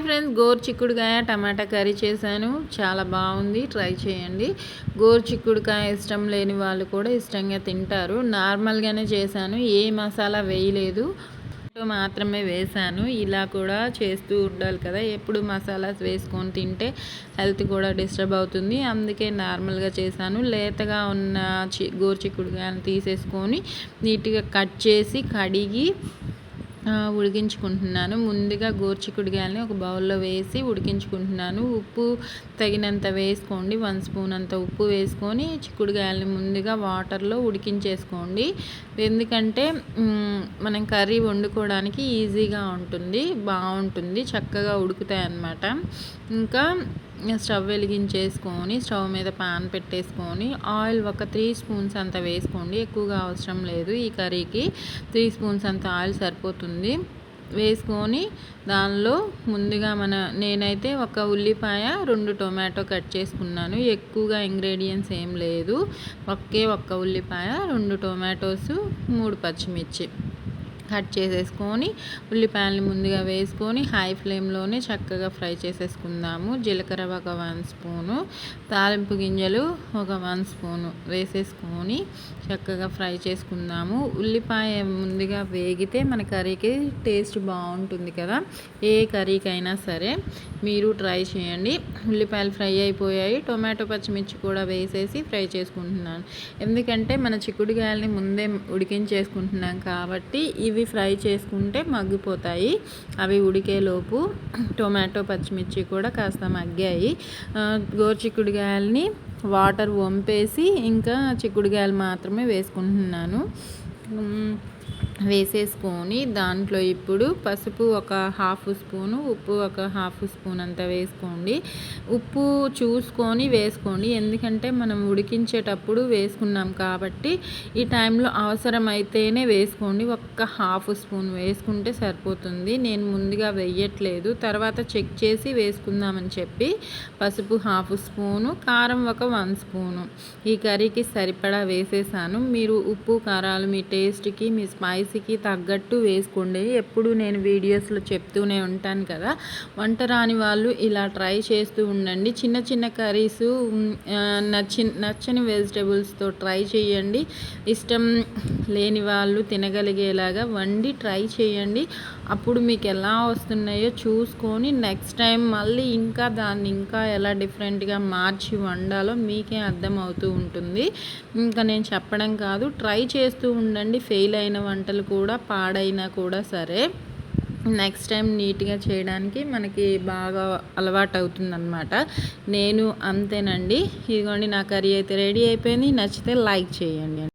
Hi friends గోరు చిక్కుడుకాయ టమాటా curry చేశాను. చాలా బాగుంది ట్రై చేయండి. గోరు చిక్కుడుకాయ ఇష్టం లేని వాళ్ళు కూడా ఇష్టంగా తింటారు. నార్మల్గానే చేశాను ఏ మసాలా వేయలేదు. మాత్రమే వేశాను. ఇలా కూడా చేస్తూ ఉండాలి కదా ఎప్పుడు మసాలాస్ వేసుకొని తింటే హెల్త్ కూడా డిస్టర్బ్ అవుతుంది. అందుకే నార్మల్గా చేశాను. లేతగా ఉన్న చి గోరు చిక్కుడుకాయను తీసేసుకొని నీట్గా కట్ చేసి కడిగి ఉడికించుకుంటున్నాను. ముందుగా గోర్చికుడిగాయలని ఒక బౌల్లో వేసి ఉడికించుకుంటున్నాను. ఉప్పు తగినంత వేసుకోండి. వన్ స్పూన్ అంత ఉప్పు వేసుకొని చిక్కుడుగాయలని ముందుగా వాటర్లో ఉడికించేసుకోండి. ఎందుకంటే మనం కర్రీ వండుకోవడానికి ఈజీగా ఉంటుంది బాగుంటుంది చక్కగా ఉడుకుతాయి అన్నమాట ఇంకా స్టవ్ వెలిగించేసుకొని స్టవ్ మీద పాన్ పెట్టేసుకొని ఆయిల్ ఒక త్రీ స్పూన్స్ అంత వేసుకోండి. ఎక్కువగా అవసరం లేదు. ఈ కర్రీకి త్రీ స్పూన్స్ అంత ఆయిల్ సరిపోతుంది. వేసుకొని దానిలో ముందుగా మన నేనైతే ఒక ఉల్లిపాయ రెండు టొమాటో కట్ చేసుకున్నాను. ఎక్కువగా ఇంగ్రీడియంట్స్ ఏం లేదు. ఒకే ఒక్క ఉల్లిపాయ రెండు టొమాటోస్ మూడు పచ్చిమిర్చి. కట్ చేసేసుకొని ఉల్లిపాయలు ముందుగా వేసుకొని హై ఫ్లేమ్లోనే చక్కగా ఫ్రై చేసేసుకుందాము. జీలకర్ర ఒక వన్ స్పూను తాలింపు గింజలు ఒక వన్ స్పూను వేసేసుకొని చక్కగా ఫ్రై చేసుకుందాము. ఉల్లిపాయ ముందుగా వేగితే మన కర్రీకి టేస్ట్ బాగుంటుంది కదా. ఏ కర్రీకైనా సరే మీరు ట్రై చేయండి. ఉల్లిపాయలు ఫ్రై అయిపోయాయి. టొమాటో పచ్చిమిర్చి కూడా వేసేసి ఫ్రై చేసుకుంటున్నాను. ఎందుకంటే మన చిక్కుడుకాయలని ముందే ఉడికించేసుకుంటున్నాం కాబట్టి ఇవి ఇవి ఫ్రై చేసుకుంటే మగ్గిపోతాయి. అవి ఉడికేలోపు టొమాటో పచ్చిమిర్చి కూడా కాస్త మగ్గాయి. గోరుచిక్కుడుగాయలని వాటర్ వంపేసి ఇంకా చిక్కుడుగాయలు మాత్రమే వేసుకుంటున్నాను. వేసేసుకొని దాంట్లో ఇప్పుడు పసుపు ఒక హాఫ్ స్పూను ఉప్పు ఒక హాఫ్ స్పూన్ అంత వేసుకోండి. ఉప్పు చూసుకొని వేసుకోండి. ఎందుకంటే మనం ఉడికించేటప్పుడు వేసుకున్నాం కాబట్టి ఈ టైంలో అవసరమైతేనే వేసుకోండి. ఒక్క హాఫ్ స్పూన్ వేసుకుంటే సరిపోతుంది. నేను ముందుగా వెయ్యట్లేదు తర్వాత చెక్ చేసి వేసుకుందామని చెప్పి పసుపు హాఫ్ స్పూను కారం ఒక వన్ స్పూను. ఈ కర్రీకి సరిపడా వేసేసాను. మీరు ఉప్పు కారాలు మీ టేస్ట్కి మీ స్పైస్ స్పైసీకి తగ్గట్టు వేసుకోండి. ఎప్పుడు నేను వీడియోస్లో చెప్తూనే ఉంటాను కదా. వంట రాని వాళ్ళు ఇలా ట్రై చేస్తూ ఉండండి. చిన్న చిన్న కర్రీస్ నచ్చి నచ్చని వెజిటేబుల్స్తో ట్రై చేయండి. ఇష్టం లేని వాళ్ళు తినగలిగేలాగా వండి ట్రై చేయండి. అప్పుడు మీకు ఎలా వస్తున్నాయో చూసుకొని నెక్స్ట్ టైం మళ్ళీ ఇంకా దాన్ని ఇంకా ఎలా డిఫరెంట్గా మార్చి వండాలో మీకే అర్థమవుతూ ఉంటుంది. ఇంకా నేను చెప్పడం కాదు ట్రై చేస్తూ ఉండండి. ఫెయిల్ అయిన వంటలు వంటలు కూడా పాడైనా కూడా సరే నెక్స్ట్ టైం నీట్గా చేయడానికి మనకి బాగా అలవాటు అవుతుందన్నమాట నేను అంతేనండి. ఇదిగోండి నా కర్రీ అయితే రెడీ అయిపోయింది. నచ్చితే లైక్ చేయండి.